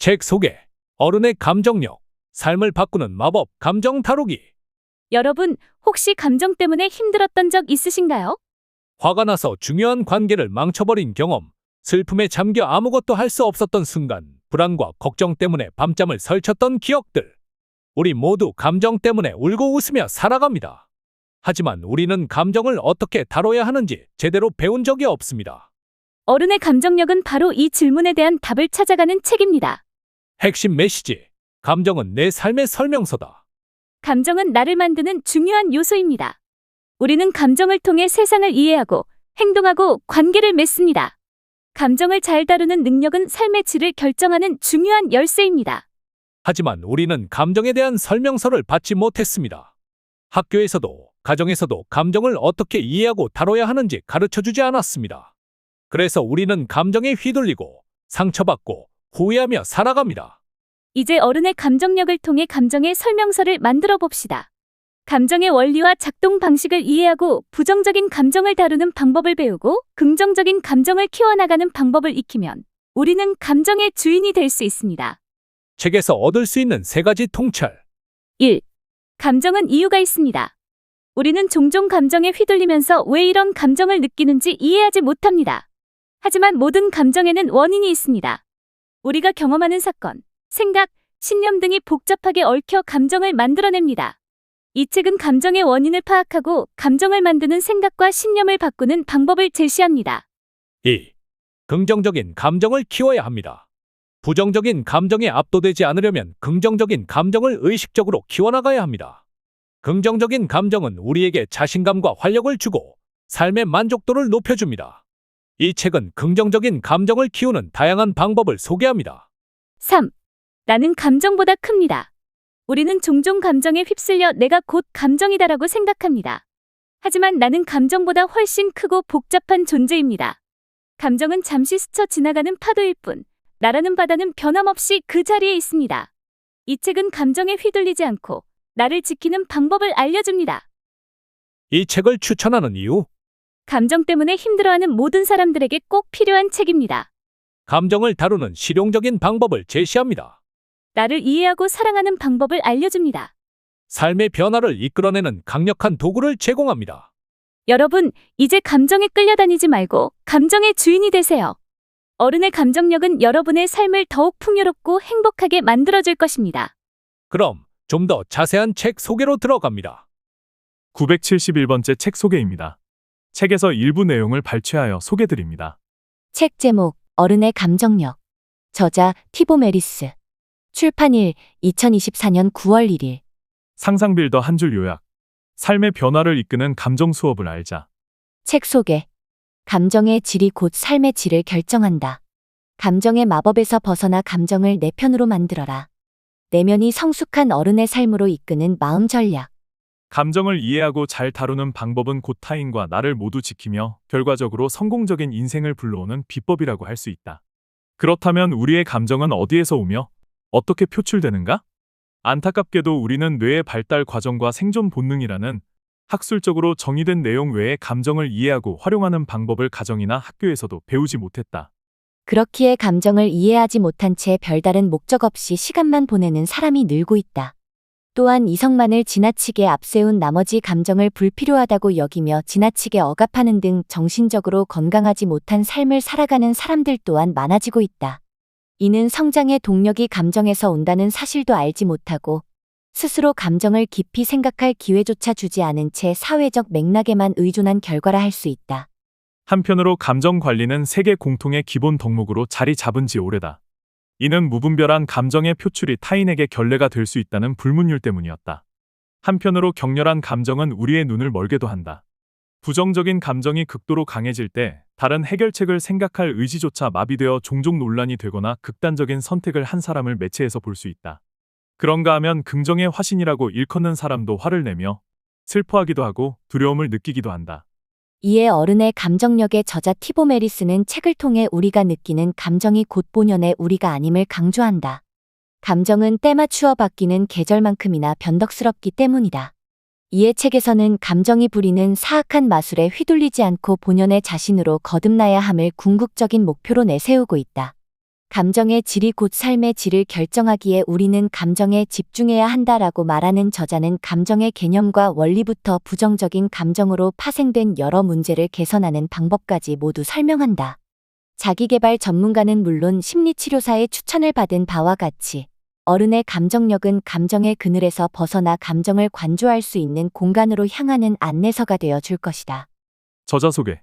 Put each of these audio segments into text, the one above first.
책 소개. 어른의 감정력. 삶을 바꾸는 마법 감정 다루기. 여러분, 혹시 감정 때문에 힘들었던 적 있으신가요? 화가 나서 중요한 관계를 망쳐버린 경험. 슬픔에 잠겨 아무것도 할 수 없었던 순간. 불안과 걱정 때문에 밤잠을 설쳤던 기억들. 우리 모두 감정 때문에 울고 웃으며 살아갑니다. 하지만 우리는 감정을 어떻게 다뤄야 하는지 제대로 배운 적이 없습니다. 어른의 감정력은 바로 이 질문에 대한 답을 찾아가는 책입니다. 핵심 메시지. 감정은 내 삶의 설명서다. 감정은 나를 만드는 중요한 요소입니다. 우리는 감정을 통해 세상을 이해하고 행동하고 관계를 맺습니다. 감정을 잘 다루는 능력은 삶의 질을 결정하는 중요한 열쇠입니다. 하지만 우리는 감정에 대한 설명서를 받지 못했습니다. 학교에서도, 가정에서도 감정을 어떻게 이해하고 다뤄야 하는지 가르쳐 주지 않았습니다. 그래서 우리는 감정에 휘둘리고 상처받고 후회하며 살아갑니다. 이제 어른의 감정력을 통해 감정의 설명서를 만들어 봅시다. 감정의 원리와 작동 방식을 이해하고 부정적인 감정을 다루는 방법을 배우고 긍정적인 감정을 키워나가는 방법을 익히면 우리는 감정의 주인이 될 수 있습니다. 책에서 얻을 수 있는 세 가지 통찰. 1. 감정은 이유가 있습니다. 우리는 종종 감정에 휘둘리면서 왜 이런 감정을 느끼는지 이해하지 못합니다. 하지만 모든 감정에는 원인이 있습니다. 우리가 경험하는 사건, 생각, 신념 등이 복잡하게 얽혀 감정을 만들어냅니다. 이 책은 감정의 원인을 파악하고 감정을 만드는 생각과 신념을 바꾸는 방법을 제시합니다. 2. 긍정적인 감정을 키워야 합니다. 부정적인 감정에 압도되지 않으려면 긍정적인 감정을 의식적으로 키워나가야 합니다. 긍정적인 감정은 우리에게 자신감과 활력을 주고 삶의 만족도를 높여줍니다. 이 책은 긍정적인 감정을 키우는 다양한 방법을 소개합니다. 3. 나는 감정보다 큽니다. 우리는 종종 감정에 휩쓸려 내가 곧 감정이다라고 생각합니다. 하지만 나는 감정보다 훨씬 크고 복잡한 존재입니다. 감정은 잠시 스쳐 지나가는 파도일 뿐, 나라는 바다는 변함없이 그 자리에 있습니다. 이 책은 감정에 휘둘리지 않고 나를 지키는 방법을 알려줍니다. 이 책을 추천하는 이유, 감정 때문에 힘들어하는 모든 사람들에게 꼭 필요한 책입니다. 감정을 다루는 실용적인 방법을 제시합니다. 나를 이해하고 사랑하는 방법을 알려줍니다. 삶의 변화를 이끌어내는 강력한 도구를 제공합니다. 여러분, 이제 감정에 끌려다니지 말고 감정의 주인이 되세요. 어른의 감정력은 여러분의 삶을 더욱 풍요롭고 행복하게 만들어줄 것입니다. 그럼 좀 더 자세한 책 소개로 들어갑니다. 971번째 책 소개입니다. 책에서 일부 내용을 발췌하여 소개드립니다. 책 제목 어른의 감정력 저자 티보 메리스 출판일 2024년 9월 1일 상상빌더 한 줄 요약. 삶의 변화를 이끄는 감정 수업을 알자. 책 소개 감정의 질이 곧 삶의 질을 결정한다. 감정의 마법에서 벗어나 감정을 내 편으로 만들어라. 내면이 성숙한 어른의 삶으로 이끄는 마음 전략. 감정을 이해하고 잘 다루는 방법은 곧 타인과 나를 모두 지키며 결과적으로 성공적인 인생을 불러오는 비법이라고 할 수 있다. 그렇다면 우리의 감정은 어디에서 오며 어떻게 표출되는가? 안타깝게도 우리는 뇌의 발달 과정과 생존 본능이라는 학술적으로 정의된 내용 외에 감정을 이해하고 활용하는 방법을 가정이나 학교에서도 배우지 못했다. 그렇기에 감정을 이해하지 못한 채 별다른 목적 없이 시간만 보내는 사람이 늘고 있다. 또한 이성만을 지나치게 앞세운 나머지 감정을 불필요하다고 여기며 지나치게 억압하는 등 정신적으로 건강하지 못한 삶을 살아가는 사람들 또한 많아지고 있다. 이는 성장의 동력이 감정에서 온다는 사실도 알지 못하고 스스로 감정을 깊이 생각할 기회조차 주지 않은 채 사회적 맥락에만 의존한 결과라 할 수 있다. 한편으로 감정 관리는 세계 공통의 기본 덕목으로 자리 잡은 지 오래다. 이는 무분별한 감정의 표출이 타인에게 결례가 될 수 있다는 불문율 때문이었다. 한편으로 격렬한 감정은 우리의 눈을 멀게도 한다. 부정적인 감정이 극도로 강해질 때 다른 해결책을 생각할 의지조차 마비되어 종종 논란이 되거나 극단적인 선택을 한 사람을 매체에서 볼 수 있다. 그런가 하면 긍정의 화신이라고 일컫는 사람도 화를 내며 슬퍼하기도 하고 두려움을 느끼기도 한다. 이에 어른의 감정력의 저자 티보 메리스는 책을 통해 우리가 느끼는 감정이 곧 본연의 우리가 아님을 강조한다. 감정은 때맞추어 바뀌는 계절만큼이나 변덕스럽기 때문이다. 이에 책에서는 감정이 부리는 사악한 마술에 휘둘리지 않고 본연의 자신으로 거듭나야 함을 궁극적인 목표로 내세우고 있다. 감정의 질이 곧 삶의 질을 결정하기에 우리는 감정에 집중해야 한다라고 말하는 저자는 감정의 개념과 원리부터 부정적인 감정으로 파생된 여러 문제를 개선하는 방법까지 모두 설명한다. 자기개발 전문가는 물론 심리치료사의 추천을 받은 바와 같이 어른의 감정력은 감정의 그늘에서 벗어나 감정을 관조할 수 있는 공간으로 향하는 안내서가 되어 줄 것이다. 저자 소개.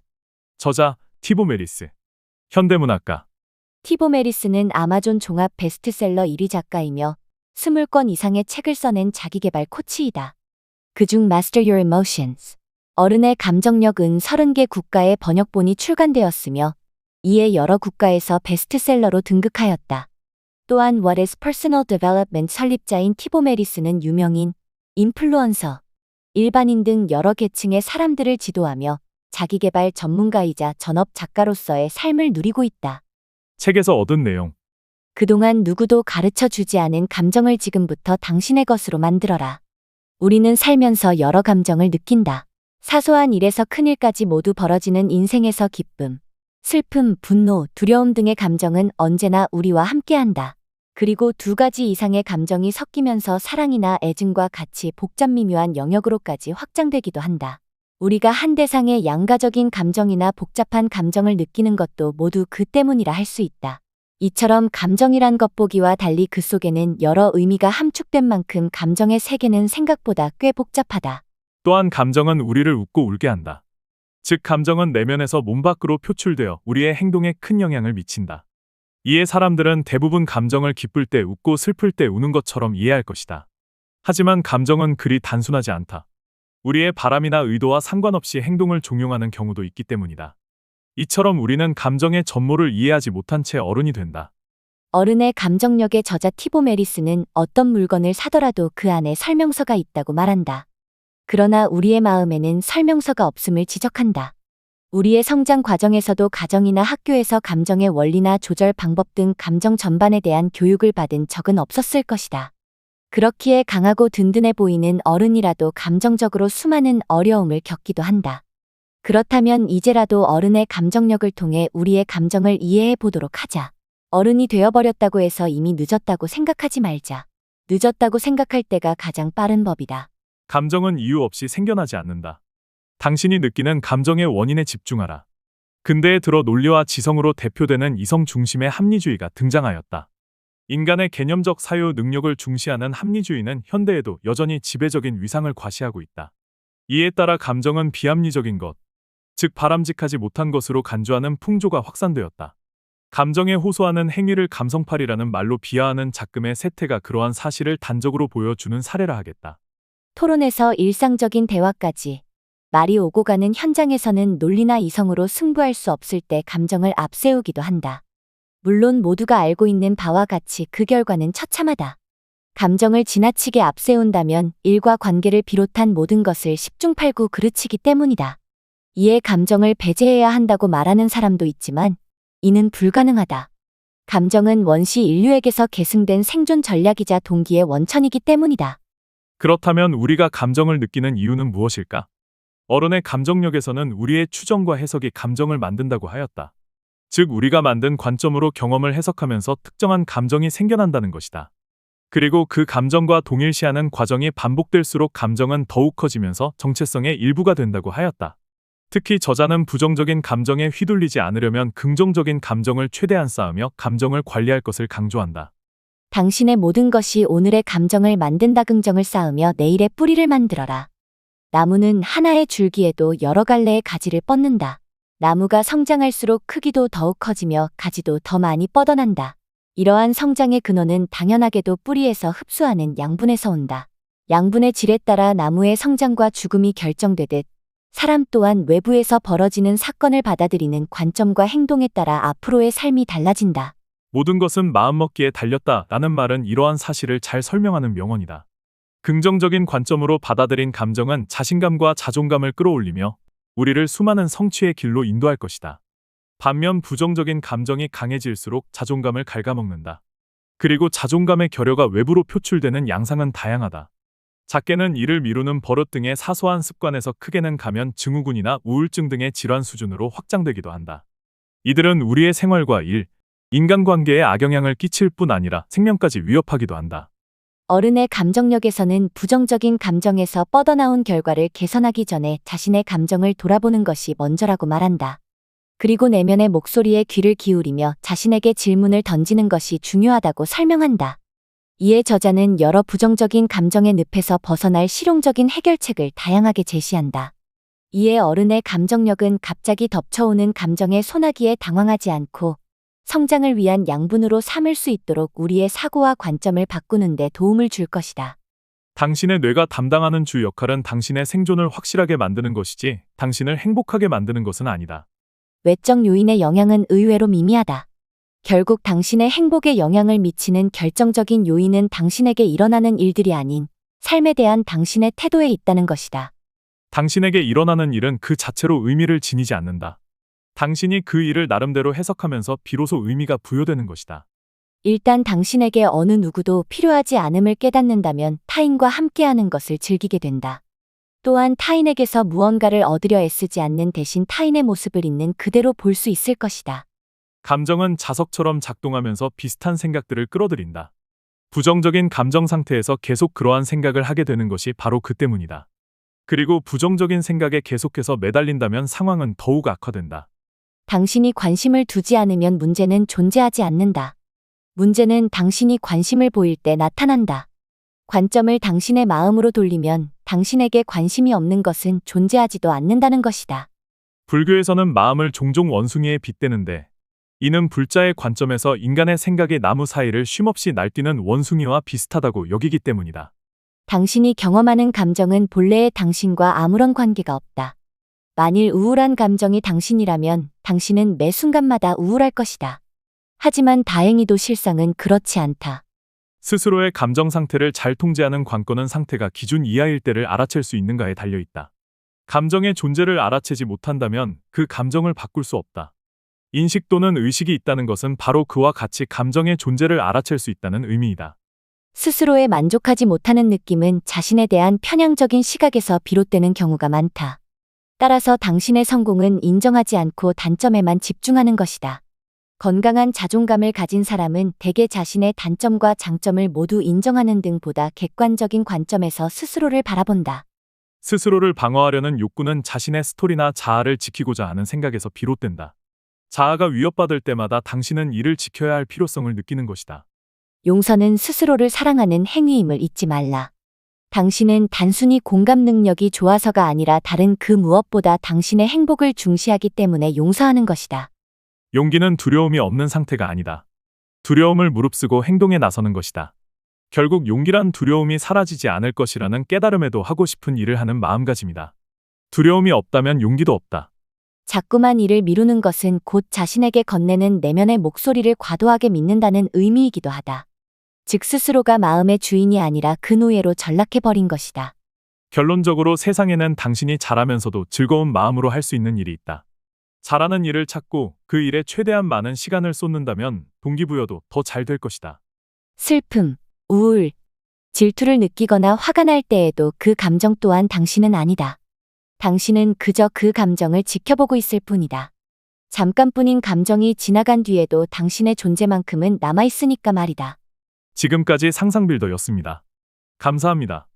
저자 티보 메리스. 현대문학가. 티보 메리스는 아마존 종합 베스트셀러 1위 작가이며 20권 이상의 책을 써낸 자기개발 코치이다. 그중 Master Your Emotions, 어른의 감정력은 30개 국가의 번역본이 출간되었으며 이에 여러 국가에서 베스트셀러로 등극하였다. 또한 What is Personal Development 설립자인 티보 메리스는 유명인, 인플루언서, 일반인 등 여러 계층의 사람들을 지도하며 자기개발 전문가이자 전업 작가로서의 삶을 누리고 있다. 책에서 얻은 내용. 그동안 누구도 가르쳐 주지 않은 감정을 지금부터 당신의 것으로 만들어라. 우리는 살면서 여러 감정을 느낀다. 사소한 일에서 큰 일까지 모두 벌어지는 인생에서 기쁨, 슬픔, 분노, 두려움 등의 감정은 언제나 우리와 함께한다. 그리고 두 가지 이상의 감정이 섞이면서 사랑이나 애증과 같이 복잡 미묘한 영역으로까지 확장되기도 한다. 우리가 한 대상의 양가적인 감정이나 복잡한 감정을 느끼는 것도 모두 그 때문이라 할 수 있다. 이처럼 감정이란 겉보기와 달리 그 속에는 여러 의미가 함축된 만큼 감정의 세계는 생각보다 꽤 복잡하다. 또한 감정은 우리를 웃고 울게 한다. 즉, 감정은 내면에서 몸 밖으로 표출되어 우리의 행동에 큰 영향을 미친다. 이에 사람들은 대부분 감정을 기쁠 때 웃고 슬플 때 우는 것처럼 이해할 것이다. 하지만 감정은 그리 단순하지 않다. 우리의 바람이나 의도와 상관없이 행동을 종용하는 경우도 있기 때문이다. 이처럼 우리는 감정의 전모를 이해하지 못한 채 어른이 된다. 어른의 감정력의 저자 티보 메리스는 어떤 물건을 사더라도 그 안에 설명서가 있다고 말한다. 그러나 우리의 마음에는 설명서가 없음을 지적한다. 우리의 성장 과정에서도 가정이나 학교에서 감정의 원리나 조절 방법 등 감정 전반에 대한 교육을 받은 적은 없었을 것이다. 그렇기에 강하고 든든해 보이는 어른이라도 감정적으로 수많은 어려움을 겪기도 한다. 그렇다면 이제라도 어른의 감정력을 통해 우리의 감정을 이해해 보도록 하자. 어른이 되어버렸다고 해서 이미 늦었다고 생각하지 말자. 늦었다고 생각할 때가 가장 빠른 법이다. 감정은 이유 없이 생겨나지 않는다. 당신이 느끼는 감정의 원인에 집중하라. 근대에 들어 논리와 지성으로 대표되는 이성 중심의 합리주의가 등장하였다. 인간의 개념적 사유 능력을 중시하는 합리주의는 현대에도 여전히 지배적인 위상을 과시하고 있다. 이에 따라 감정은 비합리적인 것, 즉 바람직하지 못한 것으로 간주하는 풍조가 확산되었다. 감정에 호소하는 행위를 감성팔이라는 말로 비하하는 작금의 세태가 그러한 사실을 단적으로 보여주는 사례라 하겠다. 토론에서 일상적인 대화까지 말이 오고 가는 현장에서는 논리나 이성으로 승부할 수 없을 때 감정을 앞세우기도 한다. 물론 모두가 알고 있는 바와 같이 그 결과는 처참하다. 감정을 지나치게 앞세운다면 일과 관계를 비롯한 모든 것을 십중팔구 그르치기 때문이다. 이에 감정을 배제해야 한다고 말하는 사람도 있지만 이는 불가능하다. 감정은 원시 인류에게서 계승된 생존 전략이자 동기의 원천이기 때문이다. 그렇다면 우리가 감정을 느끼는 이유는 무엇일까? 어른의 감정력에서는 우리의 추정과 해석이 감정을 만든다고 하였다. 즉, 우리가 만든 관점으로 경험을 해석하면서 특정한 감정이 생겨난다는 것이다. 그리고 그 감정과 동일시하는 과정이 반복될수록 감정은 더욱 커지면서 정체성의 일부가 된다고 하였다. 특히 저자는 부정적인 감정에 휘둘리지 않으려면 긍정적인 감정을 최대한 쌓으며 감정을 관리할 것을 강조한다. 당신의 모든 것이 오늘의 감정을 만든다 긍정을 쌓으며 내일의 뿌리를 만들어라. 나무는 하나의 줄기에도 여러 갈래의 가지를 뻗는다. 나무가 성장할수록 크기도 더욱 커지며 가지도 더 많이 뻗어난다. 이러한 성장의 근원은 당연하게도 뿌리에서 흡수하는 양분에서 온다. 양분의 질에 따라 나무의 성장과 죽음이 결정되듯 사람 또한 외부에서 벌어지는 사건을 받아들이는 관점과 행동에 따라 앞으로의 삶이 달라진다. 모든 것은 마음먹기에 달렸다 라는 말은 이러한 사실을 잘 설명하는 명언이다. 긍정적인 관점으로 받아들인 감정은 자신감과 자존감을 끌어올리며 우리를 수많은 성취의 길로 인도할 것이다. 반면 부정적인 감정이 강해질수록 자존감을 갉아먹는다. 그리고 자존감의 결여가 외부로 표출되는 양상은 다양하다. 작게는 이를 미루는 버릇 등의 사소한 습관에서 크게는 가면 증후군이나 우울증 등의 질환 수준으로 확장되기도 한다. 이들은 우리의 생활과 일, 인간관계에 악영향을 끼칠 뿐 아니라 생명까지 위협하기도 한다. 어른의 감정력에서는 부정적인 감정에서 뻗어나온 결과를 개선하기 전에 자신의 감정을 돌아보는 것이 먼저라고 말한다. 그리고 내면의 목소리에 귀를 기울이며 자신에게 질문을 던지는 것이 중요하다고 설명한다. 이에 저자는 여러 부정적인 감정의 늪에서 벗어날 실용적인 해결책을 다양하게 제시한다. 이에 어른의 감정력은 갑자기 덮쳐오는 감정의 소나기에 당황하지 않고 성장을 위한 양분으로 삼을 수 있도록 우리의 사고와 관점을 바꾸는 데 도움을 줄 것이다. 당신의 뇌가 담당하는 주 역할은 당신의 생존을 확실하게 만드는 것이지 당신을 행복하게 만드는 것은 아니다. 외적 요인의 영향은 의외로 미미하다. 결국 당신의 행복에 영향을 미치는 결정적인 요인은 당신에게 일어나는 일들이 아닌 삶에 대한 당신의 태도에 있다는 것이다. 당신에게 일어나는 일은 그 자체로 의미를 지니지 않는다. 당신이 그 일을 나름대로 해석하면서 비로소 의미가 부여되는 것이다. 일단 당신에게 어느 누구도 필요하지 않음을 깨닫는다면 타인과 함께하는 것을 즐기게 된다. 또한 타인에게서 무언가를 얻으려 애쓰지 않는 대신 타인의 모습을 있는 그대로 볼 수 있을 것이다. 감정은 자석처럼 작동하면서 비슷한 생각들을 끌어들인다. 부정적인 감정 상태에서 계속 그러한 생각을 하게 되는 것이 바로 그 때문이다. 그리고 부정적인 생각에 계속해서 매달린다면 상황은 더욱 악화된다. 당신이 관심을 두지 않으면 문제는 존재하지 않는다. 문제는 당신이 관심을 보일 때 나타난다. 관점을 당신의 마음으로 돌리면 당신에게 관심이 없는 것은 존재하지도 않는다는 것이다. 불교에서는 마음을 종종 원숭이에 빗대는데 이는 불자의 관점에서 인간의 생각이 나무 사이를 쉼없이 날뛰는 원숭이와 비슷하다고 여기기 때문이다. 당신이 경험하는 감정은 본래의 당신과 아무런 관계가 없다. 만일 우울한 감정이 당신이라면 당신은 매 순간마다 우울할 것이다. 하지만 다행히도 실상은 그렇지 않다. 스스로의 감정 상태를 잘 통제하는 관건은 상태가 기준 이하일 때를 알아챌 수 있는가에 달려 있다. 감정의 존재를 알아채지 못한다면 그 감정을 바꿀 수 없다. 인식 또는 의식이 있다는 것은 바로 그와 같이 감정의 존재를 알아챌 수 있다는 의미이다. 스스로에 만족하지 못하는 느낌은 자신에 대한 편향적인 시각에서 비롯되는 경우가 많다. 따라서 당신의 성공은 인정하지 않고 단점에만 집중하는 것이다. 건강한 자존감을 가진 사람은 대개 자신의 단점과 장점을 모두 인정하는 등보다 객관적인 관점에서 스스로를 바라본다. 스스로를 방어하려는 욕구는 자신의 스토리나 자아를 지키고자 하는 생각에서 비롯된다. 자아가 위협받을 때마다 당신은 이를 지켜야 할 필요성을 느끼는 것이다. 용서는 스스로를 사랑하는 행위임을 잊지 말라. 당신은 단순히 공감 능력이 좋아서가 아니라 다른 그 무엇보다 당신의 행복을 중시하기 때문에 용서하는 것이다. 용기는 두려움이 없는 상태가 아니다. 두려움을 무릅쓰고 행동에 나서는 것이다. 결국 용기란 두려움이 사라지지 않을 것이라는 깨달음에도 하고 싶은 일을 하는 마음가짐이다. 두려움이 없다면 용기도 없다. 자꾸만 일을 미루는 것은 곧 자신에게 건네는 내면의 목소리를 과도하게 믿는다는 의미이기도 하다. 즉 스스로가 마음의 주인이 아니라 그 노예로 전락해버린 것이다. 결론적으로 세상에는 당신이 잘하면서도 즐거운 마음으로 할 수 있는 일이 있다. 잘하는 일을 찾고 그 일에 최대한 많은 시간을 쏟는다면 동기부여도 더 잘 될 것이다. 슬픔, 우울, 질투를 느끼거나 화가 날 때에도 그 감정 또한 당신은 아니다. 당신은 그저 그 감정을 지켜보고 있을 뿐이다. 잠깐뿐인 감정이 지나간 뒤에도 당신의 존재만큼은 남아있으니까 말이다. 지금까지 상상빌더였습니다. 감사합니다.